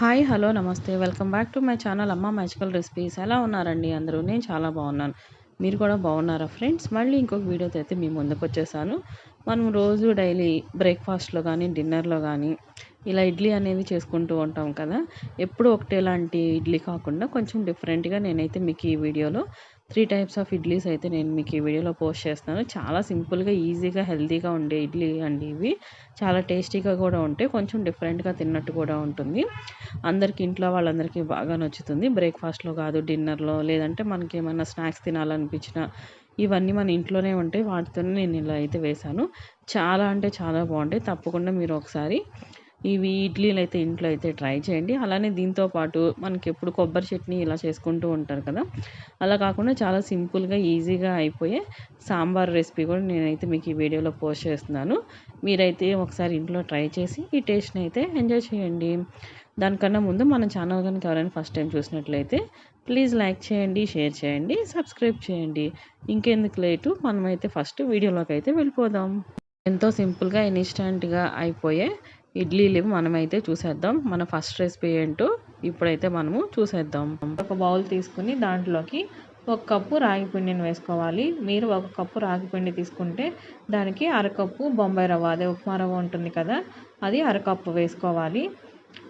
Hi hello నమస్తే. Welcome back to my channel అమ్మ magical recipes. ఎలా ఉన్నారండి అందరూ? నేను చాలా బాగున్నాను. మీరు కూడా బాగున్నారా ఫ్రెండ్స్? మళ్ళీ ఇంకొక వీడియోతో అయితే మీ ముందుకు వచ్చేసాను. మనం రోజు డైలీ బ్రేక్ఫాస్ట్లో కానీ డిన్నర్లో కానీ ఇలా ఇడ్లీ అనేది చేసుకుంటూ ఉంటాం కదా. ఎప్పుడు ఒకటేలాంటి ఇడ్లీ కాకుండా కొంచెం డిఫరెంట్గా నేనైతే మీకు ఈ వీడియోలో త్రీ టైప్స్ ఆఫ్ ఇడ్లీస్ అయితే నేను మీకు ఈ వీడియోలో పోస్ట్ చేస్తాను చాలా సింపుల్గా ఈజీగా హెల్తీగా ఉండే ఇడ్లీ అండి ఇవి. చాలా టేస్టీగా కూడా ఉంటాయి. కొంచెం డిఫరెంట్గా తిన్నట్టు కూడా ఉంటుంది. అందరికీ ఇంట్లో వాళ్ళందరికీ బాగా నచ్చుతుంది. బ్రేక్ఫాస్ట్లో కాదు డిన్నర్లో లేదంటే మనకి ఏమైనా స్నాక్స్ తినాలనిపించిన ఇవన్నీ మన ఇంట్లోనే ఉంటాయి. వాటితోనే నేను ఇలా అయితే వేశాను. చాలా అంటే చాలా బాగుంటాయి. తప్పకుండా మీరు ఒకసారి ఇవి ఇడ్లీలు అయితే ఇంట్లో అయితే ట్రై చేయండి. అలానే దీంతో పాటు మనకి ఎప్పుడు కొబ్బరి చట్నీ ఇలా చేసుకుంటూ ఉంటారు కదా. అలా కాకుండా చాలా సింపుల్గా ఈజీగా అయిపోయే సాంబార్ రెసిపీ కూడా నేనైతే మీకు ఈ వీడియోలో పోస్ట్ చేస్తున్నాను. మీరైతే ఒకసారి ఇంట్లో ట్రై చేసి ఈ టేస్ట్ని అయితే ఎంజాయ్ చేయండి. దానికన్నా ముందు మన ఛానల్ కనుక ఎవరైనా ఫస్ట్ టైం చూసినట్లయితే ప్లీజ్ లైక్ చేయండి షేర్ చేయండి సబ్స్క్రైబ్ చేయండి. ఇంకెందుకు లేటు? మనమైతే ఫస్ట్ వీడియోలోకి అయితే వెళ్ళిపోదాం. ఎంతో సింపుల్గా ఇన్స్టెంట్గా అయిపోయే ఇడ్లీలు మనమైతే చూసేద్దాం. మన ఫస్ట్ రెసిపీ ఏంటో ఇప్పుడైతే మనము చూసేద్దాం. ఒక బౌల్ తీసుకుని దాంట్లోకి ఒక కప్పు రాగి పిండిని వేసుకోవాలి. మీరు ఒక కప్పు రాగి పిండి తీసుకుంటే దానికి అరకప్పు బొంబాయి రవ్వ అదే ఉప్మా రవ్వ ఉంటుంది కదా అది అరకప్పు వేసుకోవాలి.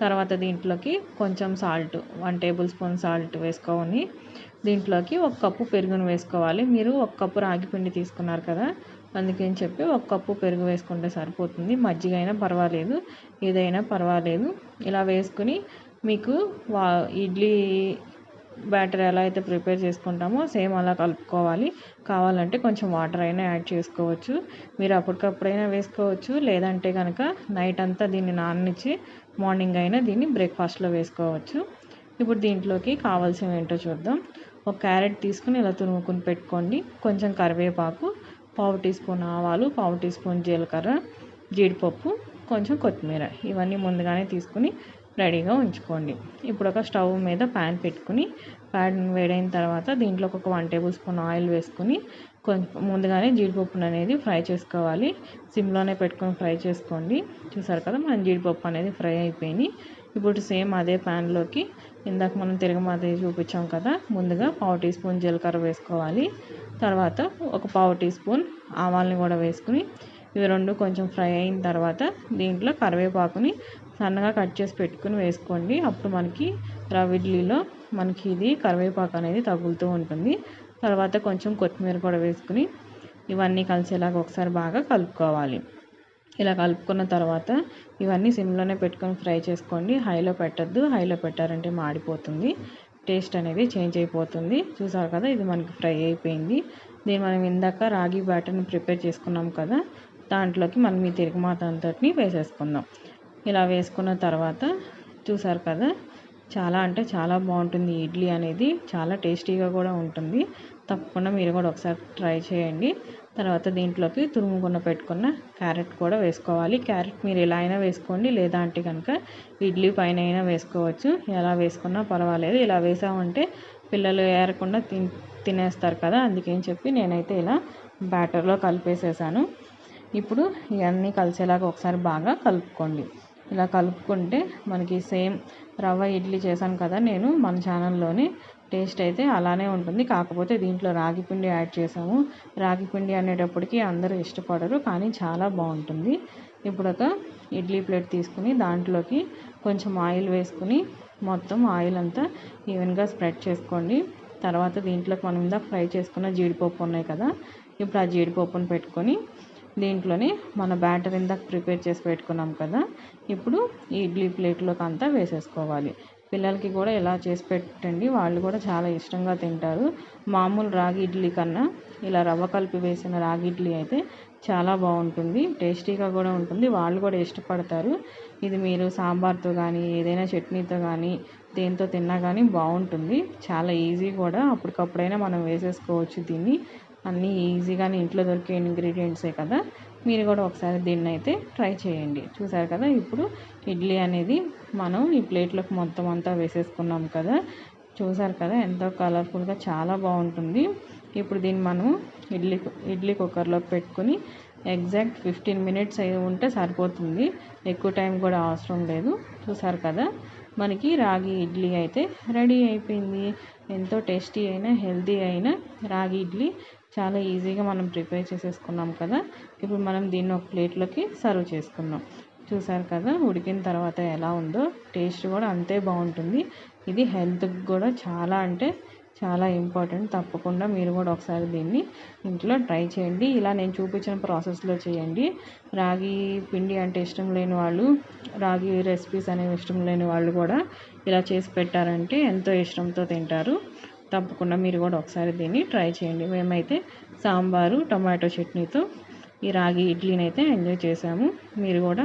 తర్వాత దీంట్లోకి కొంచెం salt one tablespoon salt వేసుకొని దీంట్లోకి ఒక కప్పు పెరుగును వేసుకోవాలి. మీరు ఒక కప్పు రాగి పిండి తీసుకున్నారు కదా అందుకని చెప్పి ఒక కప్పు పెరుగు వేసుకుంటే సరిపోతుంది. మజ్జిగ అయినా పర్వాలేదు ఏదైనా పర్వాలేదు. ఇలా వేసుకుని మీకు వా ఇడ్లీ బ్యాటర్ ఎలా అయితే ప్రిపేర్ చేసుకుంటామో సేమ్ అలా కలుపుకోవాలి. కావాలంటే కొంచెం వాటర్ అయినా యాడ్ చేసుకోవచ్చు. మీరు అప్పటికప్పుడైనా వేసుకోవచ్చు. లేదంటే కనుక నైట్ అంతా దీన్ని నాననిచ్చి మార్నింగ్ అయినా దీన్ని బ్రేక్ఫాస్ట్లో వేసుకోవచ్చు. ఇప్పుడు దీంట్లోకి కావాల్సినవి ఏంటో చూద్దాం. ఒక క్యారెట్ తీసుకుని ఇలా తురుముకుని పెట్టుకోండి. కొంచెం కరివేపాకు పావు టీ స్పూన్ ఆవాలు పావు టీ స్పూన్ జీలకర్ర జీడిపప్పు కొంచెం కొత్తిమీర. ఇవన్నీ ముందుగానే తీసుకుని రెడీగా ఉంచుకోండి. ఇప్పుడు ఒక స్టవ్ మీద ప్యాన్ పెట్టుకుని ప్యాన్ వేడైన తర్వాత దీంట్లో ఒక వన్ టేబుల్ స్పూన్ ఆయిల్ వేసుకుని కొంచెం ముందుగానే జీడిపప్పును అనేది ఫ్రై చేసుకోవాలి. సిమ్లోనే పెట్టుకొని ఫ్రై చేసుకోండి. చూసారు కదా మన జీడిపప్పు అనేది ఫ్రై అయిపోయింది. ఇప్పుడు సేమ్ అదే ప్యాన్లోకి ఇందాక మనం తిరగమాత చూపించాం కదా ముందుగా పావు టీ స్పూన్ జీలకర్ర వేసుకోవాలి. తర్వాత ఒక పావు టీ స్పూన్ ఆవాల్ని కూడా వేసుకుని ఇవి రెండు కొంచెం ఫ్రై అయిన తర్వాత దీంట్లో కరివేపాకుని సన్నగా కట్ చేసి పెట్టుకుని వేసుకోండి. అప్పుడు మనకి రవ్వ ఇడ్లీలో మనకి ఇది కరివేపాకు అనేది తగులుతూ ఉంటుంది. తర్వాత కొంచెం కొత్తిమీర కూడా వేసుకుని ఇవన్నీ కలిసేలాగా ఒకసారి బాగా కలుపుకోవాలి. ఇలా కలుపుకున్న తర్వాత ఇవన్నీ సిమ్లోనే పెట్టుకొని ఫ్రై చేసుకోండి. హైలో పెట్టద్దు. హైలో పెట్టారంటే మాడిపోతుంది. టేస్ట్ అనేది చేంజ్ అయిపోతుంది. చూసారు కదా ఇది మనకి ఫ్రై అయిపోయింది. దీన్ని మనం ఇందాక రాగి బ్యాటర్ని ప్రిపేర్ చేసుకున్నాం కదా దాంట్లోకి మనం ఈ తిరుగుమాత అంతటిని వేసేసుకుందాం. ఇలా వేసుకున్న తర్వాత చూసారు కదా చాలా అంటే చాలా బాగుంటుంది. ఇడ్లీ అనేది చాలా టేస్టీగా కూడా ఉంటుంది. తప్పకుండా మీరు కూడా ఒకసారి ట్రై చేయండి. తర్వాత దీంట్లోకి తురుముకున్న పెట్టుకున్న క్యారెట్ కూడా వేసుకోవాలి. క్యారెట్ మీరు ఎలా అయినా వేసుకోండి. లేదా అంటే కనుక ఇడ్లీ పైన అయినా వేసుకోవచ్చు. ఎలా వేసుకున్నా పర్వాలేదు. ఇలా వేసామంటే పిల్లలు ఏరకుండా తిన్ తినేస్తారు కదా. అందుకని చెప్పి నేనైతే ఇలా బ్యాటర్లో కలిపేసేసాను. ఇప్పుడు ఇవన్నీ కలిసేలాగా ఒకసారి బాగా కలుపుకోండి. ఇలా కలుపుకుంటే మనకి సేమ్ రవ్వ ఇడ్లీ చేశాను కదా. నేను మన ఛానల్లోనే టేస్ట్ అయితే అలానే ఉంటుంది. కాకపోతే దీంట్లో రాగి పిండి యాడ్ చేసాము రాగి పిండి అనేటప్పటికి అందరూ ఇష్టపడరు కానీ చాలా బాగుంటుంది. ఇప్పుడు ఒక ఇడ్లీ ప్లేట్ తీసుకుని దాంట్లోకి కొంచెం ఆయిల్ వేసుకుని మొత్తం ఆయిల్ అంతా ఈవెన్గా స్ప్రెడ్ చేసుకోండి. తర్వాత దీంట్లోకి మనం ఇందాక ఫ్రై చేసుకున్న జీడిపప్పు ఉన్నాయి కదా ఇప్పుడు ఆ జీడిపప్పును పెట్టుకొని దీంట్లోనే మన బ్యాటర్ ఇందాక ప్రిపేర్ చేసి పెట్టుకున్నాం కదా ఇప్పుడు ఈ ఇడ్లీ ప్లేట్లోకి అంతా వేసేసుకోవాలి. పిల్లలకి కూడా ఇలా చేసి పెట్టండి. వాళ్ళు కూడా చాలా ఇష్టంగా తింటారు. మామూలు రాగి ఇడ్లీ కన్నా ఇలా రవ్వ కలిపి వేసిన రాగి ఇడ్లీ అయితే చాలా బాగుంటుంది. టేస్టీగా కూడా ఉంటుంది. వాళ్ళు కూడా ఇష్టపడతారు. ఇది మీరు సాంబార్తో కానీ ఏదైనా చట్నీతో కానీ దేంతో తిన్నా కానీ బాగుంటుంది. చాలా ఈజీ కూడా. అప్పటికప్పుడైనా మనం వేసేసుకోవచ్చు దీన్ని. అన్నీ ఈజీగానే ఇంట్లో దొరికే ఇంగ్రీడియంట్సే కదా. మీరు కూడా ఒకసారి దీన్ని అయితే ట్రై చేయండి. చూసారు కదా ఇప్పుడు ఇడ్లీ అనేది మనం ఈ ప్లేట్లోకి మొత్తం అంతా వేసేసుకున్నాం కదా. చూసారు కదా ఎంతో కలర్ఫుల్గా చాలా బాగుంటుంది. ఇప్పుడు దీన్ని మనం ఇడ్లీ ఇడ్లీ కుక్కర్లోకి పెట్టుకుని ఎగ్జాక్ట్ ఫిఫ్టీన్ మినిట్స్ అయి ఉంటే సరిపోతుంది. ఎక్కువ టైం కూడా అవసరం లేదు. చూసారు కదా మనకి రాగి ఇడ్లీ అయితే రెడీ అయిపోయింది. ఎంతో టేస్టీ అయినా హెల్తీ అయిన రాగి ఇడ్లీ చాలా ఈజీగా మనం ప్రిపేర్ చేసేసుకున్నాం కదా. ఇప్పుడు మనం దీన్ని ఒక ప్లేట్లోకి సర్వ్ చేసుకున్నాం చూసారు కదా ఉడికిన తర్వాత ఎలా ఉందో టేస్ట్ కూడా అంతే బాగుంటుంది. ఇది హెల్త్కి కూడా చాలా అంటే చాలా ఇంపార్టెంట్. తప్పకుండా మీరు కూడా ఒకసారి దీన్ని ఇంట్లో ట్రై చేయండి. ఇలా నేను చూపించిన ప్రాసెస్లో చేయండి. రాగి పిండి అంటే ఇష్టం లేని వాళ్ళు రాగి రెసిపీస్ అనేవి ఇష్టం లేని వాళ్ళు కూడా ఇలా చేసి పెట్టారంటే ఎంతో ఇష్టంతో తింటారు. తప్పకుండా మీరు కూడా ఒకసారి దీన్ని ట్రై చేయండి. మేమైతే సాంబారు టమాటో చట్నీతో ఈ రాగి ఇడ్లీని అయితే ఎంజాయ్ చేసాము. మీరు కూడా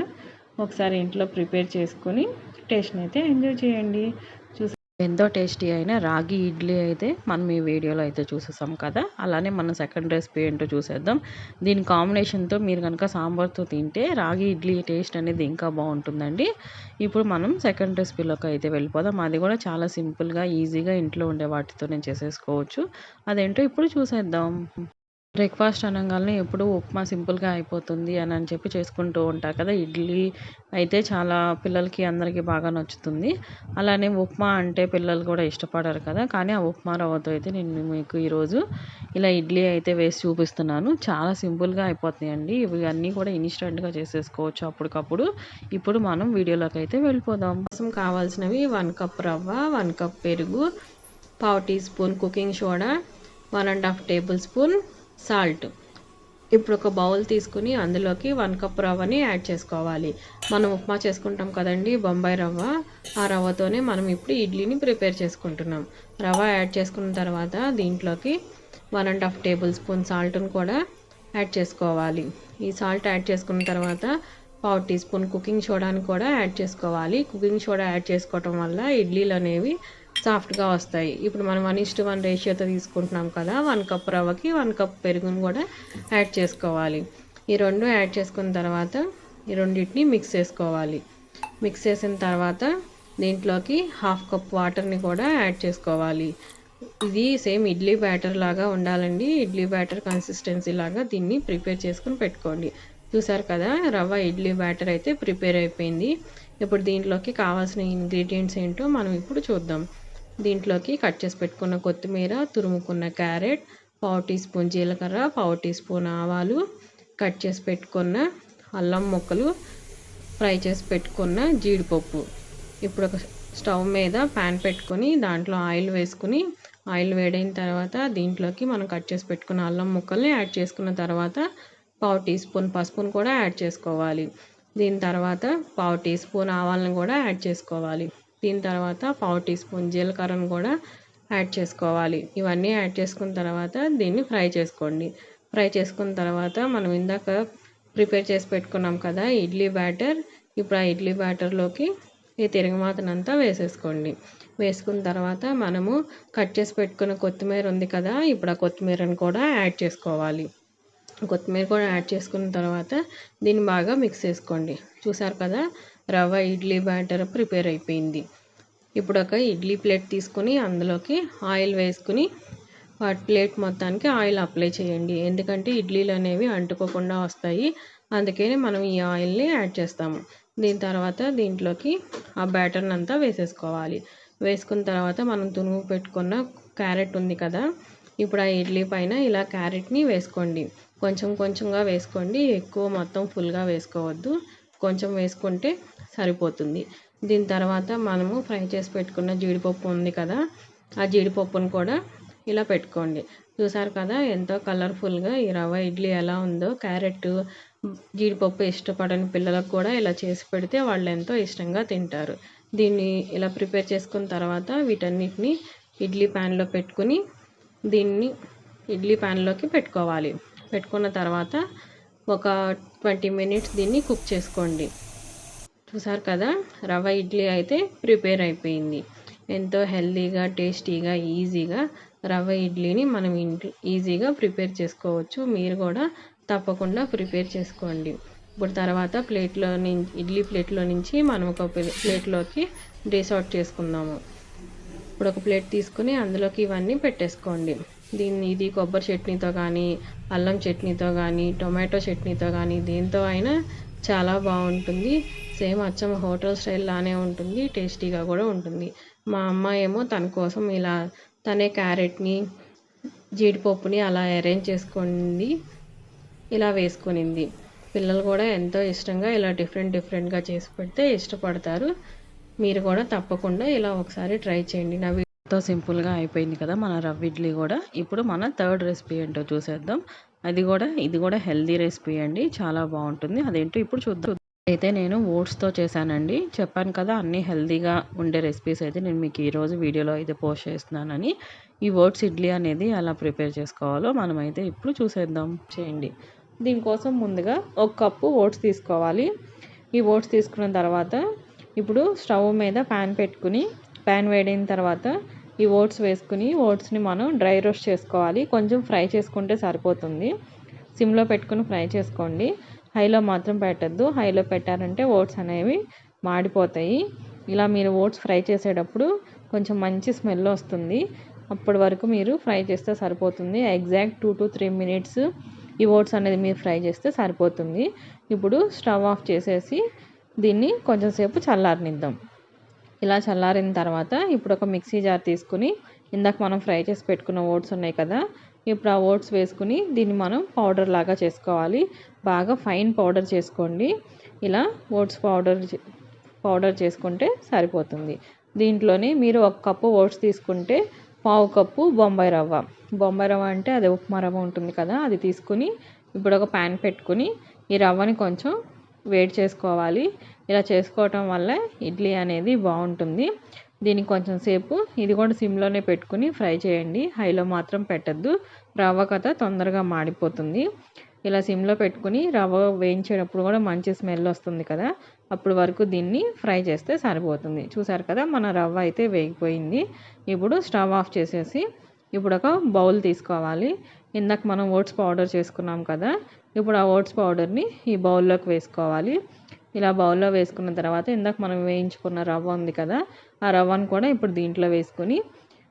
ఒకసారి ఇంట్లో ప్రిపేర్ చేసుకొని టేస్ట్ని అయితే ఎంజాయ్ చేయండి. ఎంతో టేస్టీ అయిన రాగి ఇడ్లీ అయితే మనం ఈ వీడియోలో అయితే చూసేసాం కదా. అలానే మన సెకండ్ రెసిపీ ఏంటో చూసేద్దాం. దీని కాంబినేషన్తో మీరు కనుక సాంబార్తో తింటే రాగి ఇడ్లీ టేస్ట్ అనేది ఇంకా బాగుంటుందండి. ఇప్పుడు మనం సెకండ్ రెసిపీలోకి అయితే వెళ్ళిపోదాం. అది కూడా చాలా సింపుల్గా ఈజీగా ఇంట్లో ఉండే వాటితో నేను చేసేసుకోవచ్చు. అదేంటో ఇప్పుడు చూసేద్దాం. బ్రేక్ఫాస్ట్ అనగానే ఎప్పుడు ఉప్మా సింపుల్గా అయిపోతుంది అని అని చెప్పి చేసుకుంటూ ఉంటారు కదా. ఇడ్లీ అయితే చాలా పిల్లలకి అందరికీ బాగా నచ్చుతుంది. అలానే ఉప్మా అంటే పిల్లలు కూడా ఇష్టపడరు కదా. కానీ ఆ ఉప్మా రవ్వతో అయితే నేను మీకు ఈరోజు ఇలా ఇడ్లీ అయితే వేసి చూపిస్తున్నాను. చాలా సింపుల్గా అయిపోతాయండి. ఇవి అన్నీ కూడా ఇన్స్టెంట్గా చేసేసుకోవచ్చు అప్పటికప్పుడు. ఇప్పుడు మనం వీడియోలోకి అయితే వెళ్ళిపోదాం. కోసం కావాల్సినవి వన్ కప్ రవ్వ వన్ కప్ పెరుగు పావు teaspoon cooking soda one and half tablespoon salt. ఇప్పుడు ఒక బౌల్ తీసుకుని అందులోకి వన్ కప్ రవ్వని యాడ్ చేసుకోవాలి. మనం ఉప్మా చేసుకుంటాం కదండి బొంబాయి రవ్వ. ఆ రవ్వతోనే మనం ఇప్పుడు ఇడ్లీని ప్రిపేర్ చేసుకుంటున్నాం. రవ్వ యాడ్ చేసుకున్న తర్వాత దీంట్లోకి one and half tablespoon సాల్ట్ని కూడా యాడ్ చేసుకోవాలి. ఈ సాల్ట్ యాడ్ చేసుకున్న తర్వాత పావు టీ స్పూన్ కుకింగ్ సోడాని కూడా యాడ్ చేసుకోవాలి. కుకింగ్ సోడా యాడ్ చేసుకోవటం వల్ల ఇడ్లీలు అనేవి సాఫ్ట్గా వస్తాయి. ఇప్పుడు మనం వన్ ఇస్ట్ వన్ రేషియోతో తీసుకుంటున్నాం కదా వన్ కప్ రవ్వకి వన్ కప్ పెరుగును కూడా యాడ్ చేసుకోవాలి. ఈ రెండు యాడ్ చేసుకున్న తర్వాత ఈ రెండింటిని మిక్స్ చేసుకోవాలి. మిక్స్ చేసిన తర్వాత దీంట్లోకి హాఫ్ కప్ వాటర్ని కూడా యాడ్ చేసుకోవాలి. ఇది సేమ్ ఇడ్లీ బ్యాటర్ లాగా ఉండాలండి. ఇడ్లీ బ్యాటర్ కన్సిస్టెన్సీ లాగా దీన్ని ప్రిపేర్ చేసుకుని పెట్టుకోండి. చూసారు కదా రవ్వ ఇడ్లీ బ్యాటర్ అయితే ప్రిపేర్ అయిపోయింది. ఇప్పుడు దీంట్లోకి కావాల్సిన ఇంగ్రీడియంట్స్ ఏంటో మనం ఇప్పుడు చూద్దాం. దీంట్లోకి కట్ చేసి పెట్టుకున్న కొత్తిమీర తురుముకున్న క్యారెట్ పావు టీ స్పూన్ జీలకర్ర పావు టీ స్పూన్ ఆవాలు కట్ చేసి పెట్టుకున్న అల్లం ముక్కలు ఫ్రై చేసి పెట్టుకున్న జీడిపప్పు. ఇప్పుడు ఒక స్టవ్ మీద ప్యాన్ పెట్టుకొని దాంట్లో ఆయిల్ వేసుకుని ఆయిల్ వేడైన తర్వాత దీంట్లోకి మనం కట్ చేసి పెట్టుకున్న అల్లం ముక్కల్ని యాడ్ చేసుకున్న తర్వాత పావు టీ స్పూన్ పసుపును కూడా యాడ్ చేసుకోవాలి. దీని తర్వాత పావు టీ స్పూన్ ఆవాలను కూడా యాడ్ చేసుకోవాలి. దీని తర్వాత పావు టీ స్పూన్ జీలకర్రను కూడా యాడ్ చేసుకోవాలి. ఇవన్నీ యాడ్ చేసుకున్న తర్వాత దీన్ని ఫ్రై చేసుకోండి. ఫ్రై చేసుకున్న తర్వాత మనం ఇందాక ప్రిపేర్ చేసి పెట్టుకున్నాం కదా ఇడ్లీ బ్యాటర్. ఇప్పుడు ఆ ఇడ్లీ బ్యాటర్లోకి ఈ తిరగమాతనంతా వేసేసుకోండి. వేసుకున్న తర్వాత మనము కట్ చేసి పెట్టుకున్న కొత్తిమీర ఉంది కదా ఇప్పుడు ఆ కొత్తిమీరను కూడా యాడ్ చేసుకోవాలి. కొత్తిమీర కూడా యాడ్ చేసుకున్న తర్వాత దీన్ని బాగా మిక్స్ చేసుకోండి. చూసారు కదా రవ్వ ఇడ్లీ బ్యాటర్ ప్రిపేర్ అయిపోయింది. ఇప్పుడు ఒక ఇడ్లీ ప్లేట్ తీసుకుని అందులోకి ఆయిల్ వేసుకుని వాటి ప్లేట్ మొత్తానికి ఆయిల్ అప్లై చేయండి. ఎందుకంటే ఇడ్లీలు అనేవి అంటుకోకుండా వస్తాయి. అందుకని మనం ఈ ఆయిల్ని యాడ్ చేస్తాము. దీని తర్వాత దీంట్లోకి ఆ బ్యాటర్ని అంతా వేసేసుకోవాలి. వేసుకున్న తర్వాత మనం తునుగు పెట్టుకున్న క్యారెట్ ఉంది కదా ఇప్పుడు ఆ ఇడ్లీ పైన ఇలా క్యారెట్ని వేసుకోండి. కొంచెం కొంచెంగా వేసుకోండి. ఎక్కువ మొత్తం ఫుల్గా వేసుకోవద్దు. కొంచెం వేసుకుంటే సరిపోతుంది. దీని తర్వాత మనము ఫ్రై చేసి పెట్టుకున్న జీడిపప్పు ఉంది కదా ఆ జీడిపప్పును కూడా ఇలా పెట్టుకోండి. చూసారు కదా ఎంతో కలర్ఫుల్గా ఈ రవ్వ ఇడ్లీ ఎలా ఉందో క్యారెట్ జీడిపప్పు ఇష్టపడని పిల్లలకు కూడా ఇలా చేసి పెడితే వాళ్ళు ఎంతో ఇష్టంగా తింటారు. దీన్ని ఇలా ప్రిపేర్ చేసుకున్న తర్వాత వీటన్నిటిని ఇడ్లీ ప్యాన్లో పెట్టుకుని దీన్ని ఇడ్లీ ప్యాన్లోకి పెట్టుకోవాలి. పెట్టుకున్న తర్వాత ఒక ట్వంటీ మినిట్స్ దీన్ని కుక్ చేసుకోండి. చూసారు కదా? రవ్వ ఇడ్లీ అయితే ప్రిపేర్ అయిపోయింది. ఎంతో హెల్తీగా టేస్టీగా ఈజీగా రవ్వ ఇడ్లీని మనం ఇంట్లో ఈజీగా ప్రిపేర్ చేసుకోవచ్చు. మీరు కూడా తప్పకుండా ప్రిపేర్ చేసుకోండి. ఇప్పుడు తర్వాత ప్లేట్లో నుంచి ఇడ్లీ ప్లేట్లో నుంచి మనం ఒక ప్లేట్లోకి డిష్ అవుట్ చేసుకుందాము. ఇప్పుడు ఒక ప్లేట్ తీసుకుని అందులోకి ఇవన్నీ పెట్టేసుకోండి. దీన్ని ఇది కొబ్బరి చట్నీతో కానీ అల్లం చట్నీతో కానీ టొమాటో చట్నీతో కానీ దేంతో అయినా చాలా బాగుంటుంది. సేమ్ అచ్చం హోటల్ స్టైల్ లానే ఉంటుంది. టేస్టీగా కూడా ఉంటుంది. మా అమ్మ ఏమో తన కోసం ఇలా తనే క్యారెట్ని జీడిపప్పుని అలా అరేంజ్ చేసుకుంది. ఇలా వేసుకునింది. పిల్లలు కూడా ఎంతో ఇష్టంగా ఇలా డిఫరెంట్ డిఫరెంట్గా చేసి పెడితే ఇష్టపడతారు. మీరు కూడా తప్పకుండా ఇలా ఒకసారి ట్రై చేయండి. నా ఎంతో సింపుల్గా అయిపోయింది కదా మన రవ్ ఇడ్లీ కూడా. ఇప్పుడు మన థర్డ్ రెసిపీ ఏంటో చూసేద్దాం. అది కూడా ఇది కూడా హెల్దీ రెసిపీ అండి. చాలా బాగుంటుంది. అదేంటో ఇప్పుడు చూద్దాం. అయితే నేను ఓట్స్తో చేశానండి. చెప్పాను కదా అన్నీ హెల్దీగా ఉండే రెసిపీస్ అయితే నేను మీకు ఈరోజు వీడియోలో అయితే పోస్ట్ చేస్తున్నానని. ఈ ఓట్స్ ఇడ్లీ అనేది ఎలా ప్రిపేర్ చేసుకోవాలో మనమైతే ఇప్పుడు చూసేద్దాం. చేయండి. దీనికోసం ముందుగా ఒక కప్పు ఓట్స్ తీసుకోవాలి. ఈ ఓట్స్ తీసుకున్న తర్వాత ఇప్పుడు స్టవ్ మీద ప్యాన్ పెట్టుకుని ప్యాన్ వేడిన తర్వాత ఈ ఓట్స్ వేసుకుని ఓట్స్ని మనం డ్రై రోస్ట్ చేసుకోవాలి. కొంచెం ఫ్రై చేసుకుంటే సరిపోతుంది. సిమ్లో పెట్టుకుని ఫ్రై చేసుకోండి. హైలో మాత్రం పెట్టద్దు. హైలో పెట్టారంటే ఓట్స్ అనేవి మాడిపోతాయి. ఇలా మీరు ఓట్స్ ఫ్రై చేసేటప్పుడు కొంచెం మంచి స్మెల్ వస్తుంది. అప్పటి వరకు మీరు ఫ్రై చేస్తే సరిపోతుంది. Exact two to three minutes ఈ ఓట్స్ అనేది మీరు ఫ్రై చేస్తే సరిపోతుంది. ఇప్పుడు స్టవ్ ఆఫ్ చేసేసి దీన్ని కొంచెం సేపు చల్లారనిద్దాం. ఇలా చల్లారిన తర్వాత ఇప్పుడు ఒక మిక్సీ జార్ తీసుకుని ఇందాక మనం ఫ్రై చేసి పెట్టుకున్న ఓట్స్ ఉన్నాయి కదా ఇప్పుడు ఆ ఓట్స్ వేసుకుని దీన్ని మనం పౌడర్ లాగా చేసుకోవాలి. బాగా ఫైన్ పౌడర్ చేసుకోండి. ఇలా ఓట్స్ పౌడర్ పౌడర్ చేసుకుంటే సరిపోతుంది. దీంట్లోనే మీరు ఒక కప్పు ఓట్స్ తీసుకుంటే పావు కప్పు బొంబాయి రవ్వ. బొంబాయి రవ్వ అంటే అది ఉప్మా రవ్వ ఉంటుంది కదా అది తీసుకుని ఇప్పుడు ఒక ప్యాన్ పెట్టుకుని ఈ రవ్వని కొంచెం వేడి చేసుకోవాలి. ఇలా చేసుకోవటం వల్ల ఇడ్లీ అనేది బాగుంటుంది. దీనికి కొంచెం సేపు ఇది కూడా సిమ్లోనే పెట్టుకుని ఫ్రై చేయండి. హైలో మాత్రం పెట్టద్దు. రవ్వ కథ తొందరగా మాడిపోతుంది. ఇలా సిమ్లో పెట్టుకుని రవ్వ వేయించేటప్పుడు కూడా మంచి స్మెల్ వస్తుంది కదా. అప్పుడు వరకు దీన్ని ఫ్రై చేస్తే సరిపోతుంది. చూసారు కదా మన రవ్వ అయితే వేగిపోయింది. ఇప్పుడు స్టవ్ ఆఫ్ చేసేసి ఇప్పుడు ఒక బౌల్ తీసుకోవాలి. ఇందాక మనం ఓట్స్ పౌడర్ చేసుకున్నాం కదా ఇప్పుడు ఆ ఓట్స్ పౌడర్ని ఈ బౌల్లోకి వేసుకోవాలి. ఇలా బౌల్లో వేసుకున్న తర్వాత ఇందాక మనం వేయించుకున్న రవ్వ ఉంది కదా ఆ రవ్వను కూడా ఇప్పుడు దీంట్లో వేసుకొని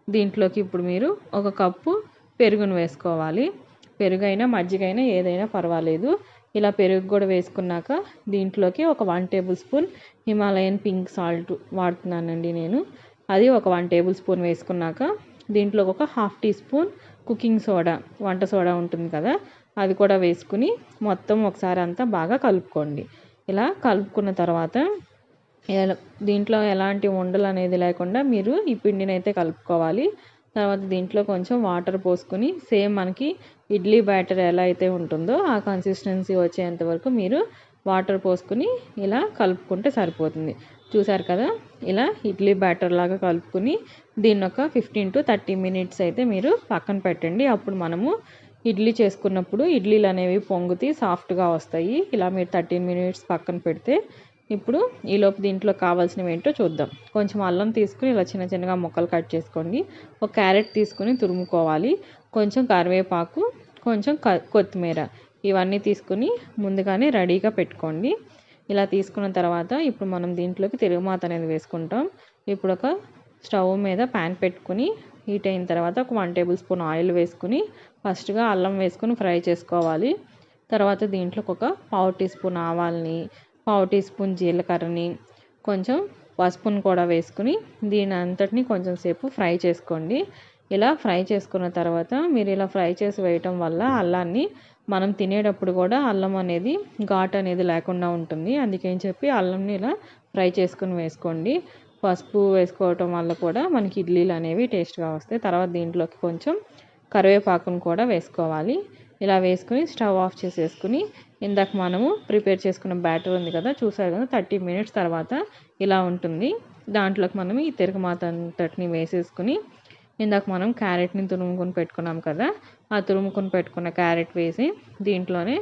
దీంట్లోకి ఇప్పుడు మీరు ఒక కప్పు పెరుగును వేసుకోవాలి. పెరుగైనా మజ్జిగైనా ఏదైనా పర్వాలేదు. ఇలా పెరుగు కూడా వేసుకున్నాక దీంట్లోకి ఒక one tablespoon Himalayan pink salt వాడుతున్నానండి నేను. అది ఒక వన్ టేబుల్ స్పూన్ వేసుకున్నాక దీంట్లో ఒక half teaspoon cooking soda వంట సోడా ఉంటుంది కదా అది కూడా వేసుకుని మొత్తం ఒకసారి అంతా బాగా కలుపుకోండి. ఇలా కలుపుకున్న తర్వాత దీంట్లో ఎలాంటి ఉండలు అనేది లేకుండా మీరు ఈ పిండిని అయితే కలుపుకోవాలి. తర్వాత దీంట్లో కొంచెం వాటర్ పోసుకొని సేమ్ మనకి ఇడ్లీ బ్యాటర్ ఎలా అయితే ఉంటుందో ఆ కన్సిస్టెన్సీ వచ్చేంత వరకు మీరు వాటర్ పోసుకొని ఇలా కలుపుకుంటే సరిపోతుంది. చూసారు కదా? ఇలా ఇడ్లీ బ్యాటర్ లాగా కలుపుకొని దీన్ని ఒక ఫిఫ్టీన్ టు థర్టీ మినిట్స్ అయితే మీరు పక్కన పెట్టండి. అప్పుడు మనము ఇడ్లీ చేసుకున్నప్పుడు ఇడ్లీలు అనేవి పొంగుతి సాఫ్ట్గా వస్తాయి. ఇలా మీరు థర్టీన్ మినిట్స్ పక్కన పెడితే ఇప్పుడు ఈలోపు దీంట్లో కావాల్సినవి ఏంటో చూద్దాం. కొంచెం అల్లం తీసుకుని ఇలా చిన్న చిన్నగా ముక్కలు కట్ చేసుకోండి. ఒక క్యారెట్ తీసుకుని తురుముకోవాలి. కొంచెం కరివేపాకు కొంచెం కొత్తిమీర ఇవన్నీ తీసుకుని ముందుగానే రెడీగా పెట్టుకోండి. ఇలా తీసుకున్న తర్వాత ఇప్పుడు మనం దీంట్లోకి తెలుగుమాత అనేది వేసుకుంటాం. ఇప్పుడు ఒక స్టవ్ మీద ప్యాన్ పెట్టుకుని హీట్ అయిన తర్వాత ఒక వన్ టేబుల్ స్పూన్ ఆయిల్ వేసుకుని ఫస్ట్గా అల్లం వేసుకుని ఫ్రై చేసుకోవాలి. తర్వాత దీంట్లోకి ఒక పావు టీ స్పూన్ ఆవాల్ని పావు టీ స్పూన్ జీలకర్రని కొంచెం పసుపును కూడా వేసుకుని దీని అంతటిని కొంచెం సేపు ఫ్రై చేసుకోండి. ఇలా ఫ్రై చేసుకున్న తర్వాత మీరు ఇలా ఫ్రై చేసి వేయటం వల్ల అల్లాన్ని మనం తినేటప్పుడు కూడా అల్లం అనేది ఘాట్ అనేది లేకుండా ఉంటుంది. అందుకని చెప్పి అల్లంని ఇలా ఫ్రై చేసుకుని వేసుకోండి. పసుపు వేసుకోవటం వల్ల కూడా మనకి ఇడ్లీలు అనేవి టేస్ట్గా వస్తాయి. తర్వాత దీంట్లోకి కొంచెం కరివేపాకును కూడా వేసుకోవాలి. ఇలా వేసుకుని స్టవ్ ఆఫ్ చేసేసుకుని ఇందాక మనము ప్రిపేర్ చేసుకున్న బ్యాటర్ ఉంది కదా చూసారు కదా థర్టీ మినిట్స్ తర్వాత ఇలా ఉంటుంది. దాంట్లోకి మనం ఈ తిరగమాత అంతటిని వేసేసుకుని ఇందాక మనం క్యారెట్ని తురుముకొని పెట్టుకున్నాం కదా ఆ తురుముకొని పెట్టుకున్న క్యారెట్ వేసి దీంట్లోనే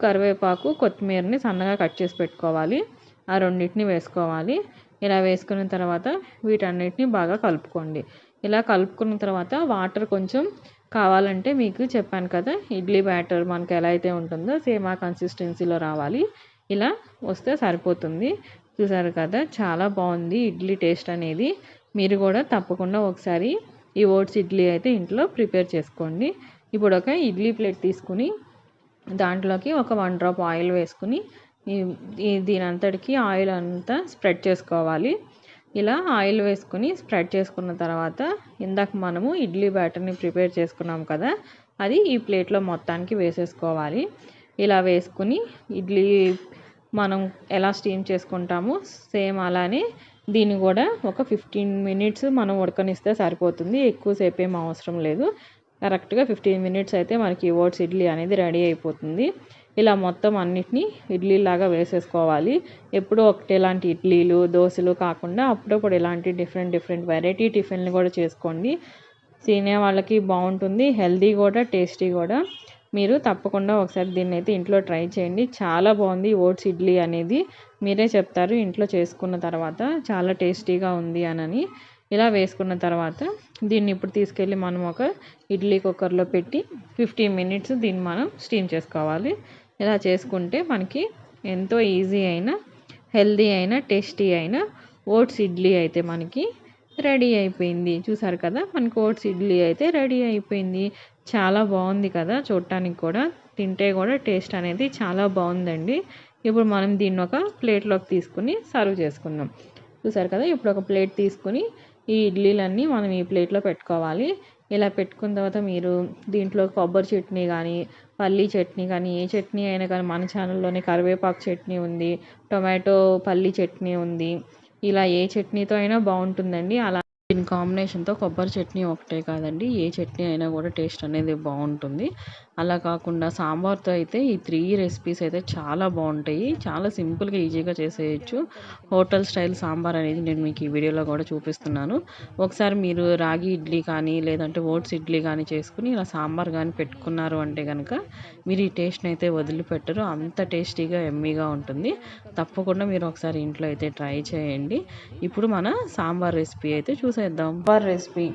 కరివేపాకు కొత్తిమీరని సన్నగా కట్ చేసి పెట్టుకోవాలి. ఆ రెండింటిని వేసుకోవాలి. ఇలా వేసుకున్న తర్వాత వీటన్నిటిని బాగా కలుపుకోండి. ఇలా కలుపుకున్న తర్వాత వాటర్ కొంచెం కావాలంటే మీకు చెప్పాను కదా ఇడ్లీ బ్యాటర్ మనకి ఎలా అయితే ఉంటుందో సేమ్ ఆ కన్సిస్టెన్సీలో రావాలి. ఇలా వస్తే సరిపోతుంది. చూసారు కదా చాలా బాగుంది ఇడ్లీ టేస్ట్ అనేది. మీరు కూడా తప్పకుండా ఒకసారి ఈ ఓట్స్ ఇడ్లీ అయితే ఇంట్లో ప్రిపేర్ చేసుకోండి. ఇప్పుడు ఒక ఇడ్లీ ప్లేట్ తీసుకుని దాంట్లోకి ఒక వన్ డ్రాప్ ఆయిల్ వేసుకుని ఈ- దీని అంతటికి ఆయిల్ అంతా స్ప్రెడ్ చేసుకోవాలి. ఇలా ఆయిల్ వేసుకుని స్ప్రెడ్ చేసుకున్న తర్వాత ఇందాక మనము ఇడ్లీ బ్యాటర్ని ప్రిపేర్ చేసుకున్నాం కదా అది ఈ ప్లేట్లో మొత్తానికి వేసేసుకోవాలి. ఇలా వేసుకుని ఇడ్లీ మనం ఎలా స్టీమ్ చేసుకుంటామో సేమ్ అలానే దీన్ని కూడా ఒక ఫిఫ్టీన్ మినిట్స్ మనం ఉడకనిస్తే సరిపోతుంది. ఎక్కువసేపు ఏం అవసరం లేదు. కరెక్ట్గా ఫిఫ్టీన్ మినిట్స్ అయితే మనకి ఓట్స్ ఇడ్లీ అనేది రెడీ అయిపోతుంది. ఇలా మొత్తం అన్నిటినీ ఇడ్లీలాగా వేసేసుకోవాలి. ఎప్పుడూ ఒకటేలాంటి ఇడ్లీలు దోశలు కాకుండా అప్పుడప్పుడు ఇలాంటి డిఫరెంట్ డిఫరెంట్ వెరైటీ టిఫిన్లు కూడా చేసుకోండి. తినే వాళ్ళకి బాగుంటుంది. హెల్దీ కూడా టేస్టీ కూడా. మీరు తప్పకుండా ఒకసారి దీన్ని అయితే ఇంట్లో ట్రై చేయండి. చాలా బాగుంది ఓట్స్ ఇడ్లీ అనేది. మీరే చెప్తారు ఇంట్లో చేసుకున్న తర్వాత చాలా టేస్టీగా ఉంది అనని. ఇలా వేసుకున్న తర్వాత దీన్ని ఇప్పుడు తీసుకెళ్ళి మనం ఒక ఇడ్లీ కుక్కర్లో పెట్టి ఫిఫ్టీన్ మినిట్స్ దీన్ని మనం స్టీమ్ చేసుకోవాలి. ఇలా చేసుకుంటే మనకి ఎంతో ఈజీ అయిన హెల్దీ అయిన టేస్టీ అయిన ఓట్స్ ఇడ్లీ అయితే మనకి రెడీ అయిపోయింది. చూసారు కదా? మనకి ఓట్స్ ఇడ్లీ అయితే రెడీ అయిపోయింది. చాలా బాగుంది కదా చూడటానికి కూడా. తింటే కూడా టేస్ట్ అనేది చాలా బాగుందండి. ఇప్పుడు మనం దీన్ని ఒక ప్లేట్లోకి తీసుకుని సర్వ్ చేసుకుందాం. చూసారు కదా ఇప్పుడు ఒక ప్లేట్ తీసుకుని ఈ ఇడ్లీలన్నీ మనం ఈ ప్లేట్లో పెట్టుకోవాలి. ఇలా పెట్టుకున్న తర్వాత మీరు దీంట్లో కొబ్బరి చట్నీ కానీ పల్లీ చట్నీ కానీ ఏ చట్నీ అయినా కానీ మన ఛానల్లోనే కరివేపాకు చట్నీ ఉంది టొమాటో పల్లీ చట్నీ ఉంది. ఇలా ఏ చట్నీతో అయినా బాగుంటుందండి. అలా దీని కాంబినేషన్తో కొబ్బరి చట్నీ ఒకటే కాదండి. ఏ చట్నీ అయినా కూడా టేస్ట్ అనేది బాగుంటుంది. అలా కాకుండా సాంబార్తో అయితే ఈ త్రీ రెసిపీస్ అయితే చాలా బాగుంటాయి. చాలా సింపుల్గా ఈజీగా చేసేయచ్చు. హోటల్ స్టైల్ సాంబార్ అనేది నేను మీకు ఈ వీడియోలో కూడా చూపిస్తున్నాను. ఒకసారి మీరు రాగి ఇడ్లీ కానీ లేదంటే ఓట్స్ ఇడ్లీ కానీ చేసుకుని ఇలా సాంబార్ కానీ పెట్టుకున్నారు అంటే కనుక మీరు ఈ టేస్ట్ని అయితే వదిలిపెట్టరు. అంత టేస్టీగా ఎమ్మీగా ఉంటుంది. తప్పకుండా మీరు ఒకసారి ఇంట్లో అయితే ట్రై చేయండి. ఇప్పుడు మన సాంబార్ రెసిపీ అయితే చూసేద్దాం. సాంబార్ రెసిపీ.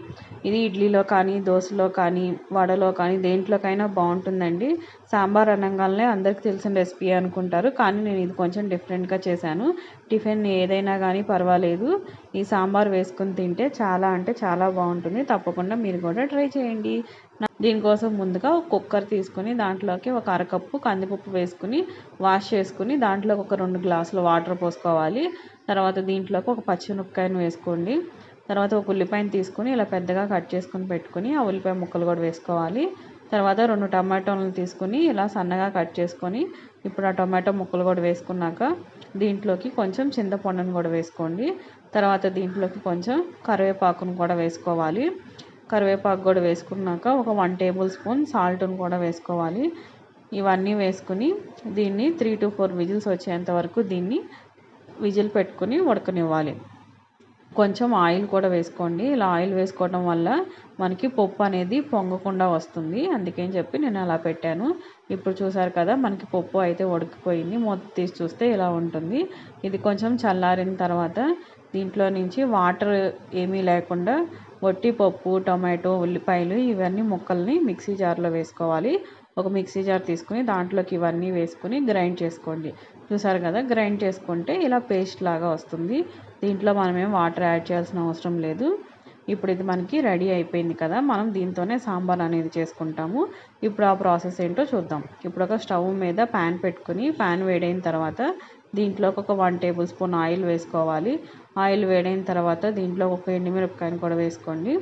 ఇది ఇడ్లీలో కానీ దోశలో కానీ వడలో కానీ దేంట్లోకైనా బాగుంటుందండి. సాంబార్ అనగానే అందరికీ తెలిసిన రెసిపీ అనుకుంటారు. కానీ నేను ఇది కొంచెం డిఫరెంట్గా చేశాను. టిఫిన్ ఏదైనా కానీ పర్వాలేదు. ఈ సాంబార్ వేసుకుని తింటే చాలా అంటే చాలా బాగుంటుంది. తప్పకుండా మీరు కూడా ట్రై చేయండి. దీనికోసం ముందుగా ఒక కుక్కర్ తీసుకుని దాంట్లోకి ఒక అరకప్పు కందిపప్పు వేసుకుని వాష్ చేసుకుని దాంట్లోకి ఒక రెండు గ్లాసులు వాటర్ పోసుకోవాలి. తర్వాత దీంట్లోకి ఒక పచ్చిమిరపకాయను వేసుకోండి. తర్వాత ఒక ఉల్లిపాయను తీసుకుని ఇలా పెద్దగా కట్ చేసుకుని పెట్టుకుని ఆ ఉల్లిపాయ ముక్కలు కూడా వేసుకోవాలి. తర్వాత రెండు టమాటోలను తీసుకుని ఇలా సన్నగా కట్ చేసుకొని ఇప్పుడు ఆ టమాటో ముక్కలు కూడా వేసుకున్నాక దీంట్లోకి కొంచెం చింతపండును కూడా వేసుకోండి. తర్వాత దీంట్లోకి కొంచెం కరివేపాకును కూడా వేసుకోవాలి. కరివేపాకు కూడా వేసుకున్నాక ఒక వన్ టేబుల్ స్పూన్ సాల్ట్ను కూడా వేసుకోవాలి. ఇవన్నీ వేసుకుని దీన్ని త్రీ టు ఫోర్ విజిల్స్ వచ్చేంత వరకు దీన్ని విజిల్ పెట్టుకుని ఉడకనివ్వాలి. కొంచెం ఆయిల్ కూడా వేసుకోండి. ఇలా ఆయిల్ వేసుకోవడం వల్ల మనకి పప్పు అనేది పొంగకుండా వస్తుంది. అందుకని చెప్పి నేను అలా పెట్టాను. ఇప్పుడు చూసారు కదా మనకి పప్పు అయితే ఉడికిపోయింది. మూత తీసి చూస్తే ఇలా ఉంటుంది. ఇది కొంచెం చల్లారిన తర్వాత దీంట్లో నుంచి వాటర్ ఏమీ లేకుండా వట్టి పప్పు టొమాటో ఉల్లిపాయలు ఇవన్నీ ముక్కల్ని మిక్సీ జార్లో వేసుకోవాలి. ఒక మిక్సీ జార్ తీసుకుని దాంట్లోకి ఇవన్నీ వేసుకుని గ్రైండ్ చేసుకోండి. చూసారు కదా గ్రైండ్ చేసుకుంటే ఇలా పేస్ట్ లాగా వస్తుంది. దీంట్లో మనమేం వాటర్ యాడ్ చేయాల్సిన అవసరం లేదు. ఇప్పుడు ఇది మనకి రెడీ అయిపోయింది కదా మనం దీంతోనే సాంబార్ అనేది చేసుకుంటాము. ఇప్పుడు ఆ ప్రాసెస్ ఏంటో చూద్దాం. ఇప్పుడు ఒక స్టవ్ మీద ప్యాన్ పెట్టుకుని ప్యాన్ వేడైన తర్వాత దీంట్లోకి ఒక వన్ టేబుల్ స్పూన్ ఆయిల్ వేసుకోవాలి. ఆయిల్ వేడైన తర్వాత దీంట్లో ఒక ఎండుమిరపకాయని కూడా వేసుకోండి.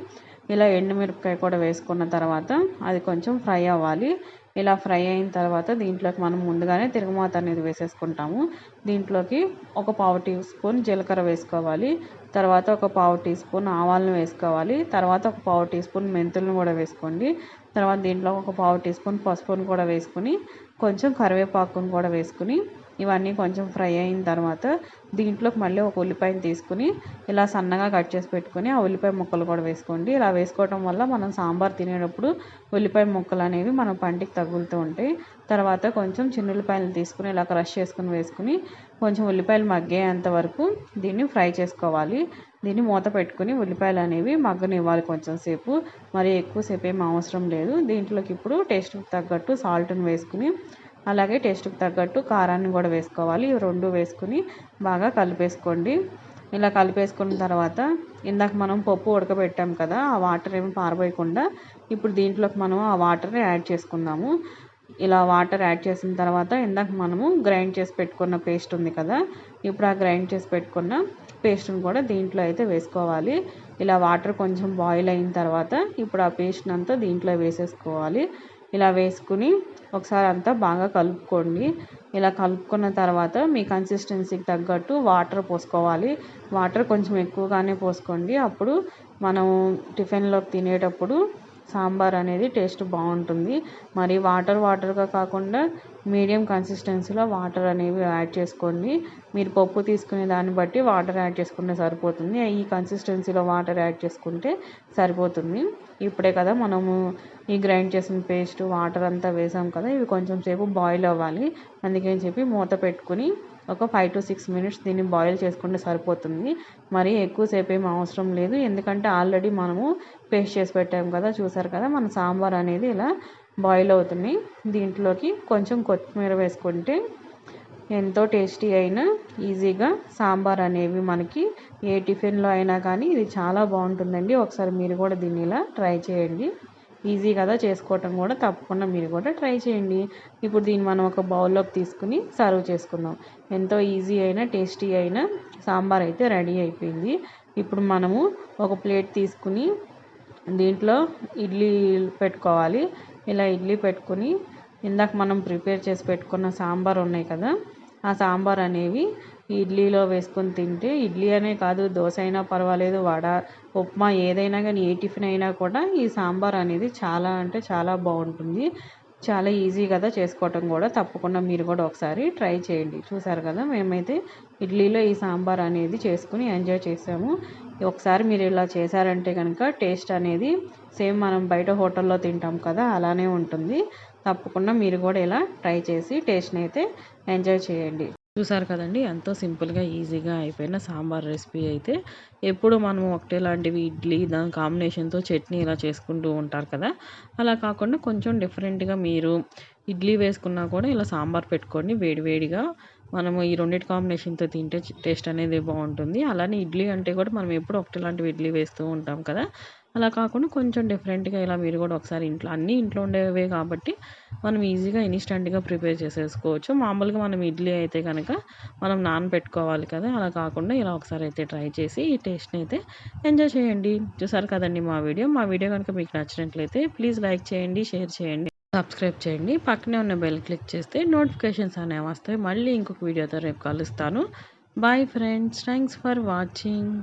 ఇలా ఎండుమిరపకాయ కూడా వేసుకున్న తర్వాత అది కొంచెం ఫ్రై అవ్వాలి. ఇలా ఫ్రై అయిన తర్వాత దీంట్లోకి మనం ముందుగానే తిరుగుమాత అనేది వేసేసుకుంటాము. దీంట్లోకి ఒక పావు టీ స్పూన్ జీలకర్ర వేసుకోవాలి. తర్వాత ఒక పావు టీ స్పూన్ ఆవాలను వేసుకోవాలి. తర్వాత ఒక పావు టీ స్పూన్ మెంతులను కూడా వేసుకోండి. తర్వాత దీంట్లో ఒక పావు టీ స్పూన్ పసుపును కూడా వేసుకుని కొంచెం కరివేపాకును కూడా వేసుకుని ఇవన్నీ కొంచెం ఫ్రై అయిన తర్వాత దీంట్లోకి మళ్ళీ ఒక ఉల్లిపాయని తీసుకుని ఇలా సన్నగా కట్ చేసి పెట్టుకుని ఆ ఉల్లిపాయ ముక్కలు కూడా వేసుకోండి. ఇలా వేసుకోవడం వల్ల మనం సాంబార్ తినేటప్పుడు ఉల్లిపాయ ముక్కలు అనేవి మనం పంటికి తగులుతూ ఉంటాయి. తర్వాత కొంచెం చిన్న ఉల్లిపాయలు తీసుకుని ఇలా క్రష్ చేసుకుని వేసుకుని కొంచెం ఉల్లిపాయలు మగ్గేంత వరకు దీన్ని ఫ్రై చేసుకోవాలి. దీన్ని మూత పెట్టుకుని ఉల్లిపాయలు అనేవి మగ్గనివ్వాలి కొంచెం సేపు. మరి ఎక్కువసేపు ఏం అవసరం లేదు. దీంట్లోకి ఇప్పుడు టేస్ట్కి తగ్గట్టు సాల్ట్ని వేసుకుని అలాగే టేస్ట్కి తగ్గట్టు కారాన్ని కూడా వేసుకోవాలి. ఇవి రెండు వేసుకుని బాగా కలిపేసుకోండి. ఇలా కలిపేసుకున్న తర్వాత ఇందాక మనం పప్పు ఉడకబెట్టాం కదా ఆ వాటర్ ఏమి పారబోయకుండా ఇప్పుడు దీంట్లోకి మనం ఆ వాటర్ని యాడ్ చేసుకుందాము. ఇలా వాటర్ యాడ్ చేసిన తర్వాత ఇందాక మనము గ్రైండ్ చేసి పెట్టుకున్న పేస్ట్ ఉంది కదా ఇప్పుడు ఆ గ్రైండ్ చేసి పెట్టుకున్న పేస్ట్ని కూడా దీంట్లో అయితే వేసుకోవాలి. ఇలా వాటర్ కొంచెం బాయిల్ అయిన తర్వాత ఇప్పుడు ఆ పేస్ట్ అంతా దీంట్లో వేసేసుకోవాలి. ఇలా వేసుకుని ఒకసారి అంతా బాగా కలుపుకోండి. ఇలా కలుపుకున్న తర్వాత మీ కన్సిస్టెన్సీకి తగ్గట్టు వాటర్ పోసుకోవాలి. వాటర్ కొంచెం ఎక్కువగానే పోసుకోండి. అప్పుడు మనం టిఫిన్లోకి తినేటప్పుడు సాంబార్ అనేది టేస్ట్ బాగుంటుంది. మరి వాటర్ వాటర్గా కాకుండా మీడియం కన్సిస్టెన్సీలో వాటర్ అనేవి యాడ్ చేసుకోండి. మీరు పప్పు తీసుకునే దాన్ని బట్టి వాటర్ యాడ్ చేసుకుంటే సరిపోతుంది. ఈ కన్సిస్టెన్సీలో వాటర్ యాడ్ చేసుకుంటే సరిపోతుంది. ఇప్పుడే కదా మనము ఈ గ్రైండ్ చేసిన పేస్ట్ వాటర్ అంతా వేసాం కదా ఇవి కొంచెం సేపు బాయిల్ అవ్వాలి. అందుకని చెప్పి మూత పెట్టుకుని ఒక ఫైవ్ టు సిక్స్ మినిట్స్ దీన్ని బాయిల్ చేసుకుంటే సరిపోతుంది. మరి ఎక్కువసేపు ఏం అవసరం లేదు. ఎందుకంటే ఆల్రెడీ మనము పేస్ట్ చేసి పెట్టాము కదా చూసారు కదా మన సాంబార్ అనేది ఇలా బాయిల్ అవుతుంది. దీంట్లోకి కొంచెం కొత్తిమీర వేసుకుంటే ఎంతో టేస్టీ అయిన ఈజీగా సాంబార్ అనేవి మనకి ఏ టిఫిన్లో అయినా కానీ ఇది చాలా బాగుంటుందండి. ఒకసారి మీరు కూడా దీన్ని ఇలా ట్రై చేయండి. ఈజీ కదా చేసుకోవటం కూడా తప్పకుండా మీరు కూడా ట్రై చేయండి. ఇప్పుడు దీన్ని మనం ఒక బౌల్లోకి తీసుకుని సర్వ్ చేసుకుందాం. ఎంతో ఈజీ అయినా టేస్టీ అయిన సాంబార్ అయితే రెడీ అయిపోయింది. ఇప్పుడు మనము ఒక ప్లేట్ తీసుకుని దీంట్లో ఇడ్లీ పెట్టుకోవాలి. ఇలా ఇడ్లీ పెట్టుకుని ఇందాక మనం ప్రిపేర్ చేసి పెట్టుకున్న సాంబార్ ఉన్నాయి కదా ఆ సాంబార్ అనేవి ఇడ్లీలో వేసుకొని తింటే ఇడ్లీ అనే కాదు దోశ అయినా పర్వాలేదు వడ ఉప్మా ఏదైనా కానీ ఏ టిఫిన్ అయినా కూడా ఈ సాంబార్ అనేది చాలా అంటే చాలా బాగుంటుంది. చాలా ఈజీ కదా చేసుకోవటం కూడా తప్పకుండా మీరు కూడా ఒకసారి ట్రై చేయండి. చూసారు కదా మేమైతే ఇడ్లీలో ఈ సాంబార్ అనేది చేసుకుని ఎంజాయ్ చేసాము. ఒకసారి మీరు ఇలా చేశారంటే కనుక టేస్ట్ అనేది సేమ్ మనం బయట హోటల్లో తింటాం కదా అలానే ఉంటుంది. తప్పకుండా మీరు కూడా ఇలా ట్రై చేసి టేస్ట్ని అయితే ఎంజాయ్ చేయండి. చూసారు కదండి ఎంతో సింపుల్గా ఈజీగా అయిపోయిన సాంబార్ రెసిపీ అయితే ఎప్పుడు మనం ఒకటే లాంటివి ఇడ్లీ దాని కాంబినేషన్తో చట్నీ ఇలా చేసుకుంటూ ఉంటారు కదా అలా కాకుండా కొంచెం డిఫరెంట్గా మీరు ఇడ్లీ వేసుకున్నా కూడా ఇలా సాంబార్ పెట్టుకోండి వేడివేడిగా మనము ఈ రెండింటి కాంబినేషన్తో తింటే టేస్ట్ అనేది బాగుంటుంది. అలానే ఇడ్లీ అంటే కూడా మనం ఎప్పుడు ఒకటి లాంటివి ఇడ్లీ వేస్తూ ఉంటాం కదా అలా కాకుండా కొంచెం డిఫరెంట్గా ఇలా మీరు కూడా ఒకసారి ఇంట్లో అన్నీ ఇంట్లో ఉండేవే కాబట్టి మనం ఈజీగా ఇన్స్టెంట్గా ప్రిపేర్ చేసేసుకోవచ్చు. మామూలుగా మనం ఇడ్లీ అయితే కనుక మనం నానబెట్టుకోవాలి కదా అలా కాకుండా ఇలా ఒకసారి అయితే ట్రై చేసి ఈ టేస్ట్ని అయితే ఎంజాయ్ చేయండి. చూసారు కదండి మా వీడియో? మా వీడియో కనుక మీకు నచ్చినట్లయితే ప్లీజ్ లైక్ చేయండి షేర్ చేయండి సబ్స్క్రైబ్ చేయండి. పక్కనే ఉన్న బెల్ క్లిక్ చేస్తే నోటిఫికేషన్స్ అనేవి వస్తాయి. మళ్ళీ ఇంకొక వీడియోతో రేపు కలుస్తాను. Bye friends thanks for watching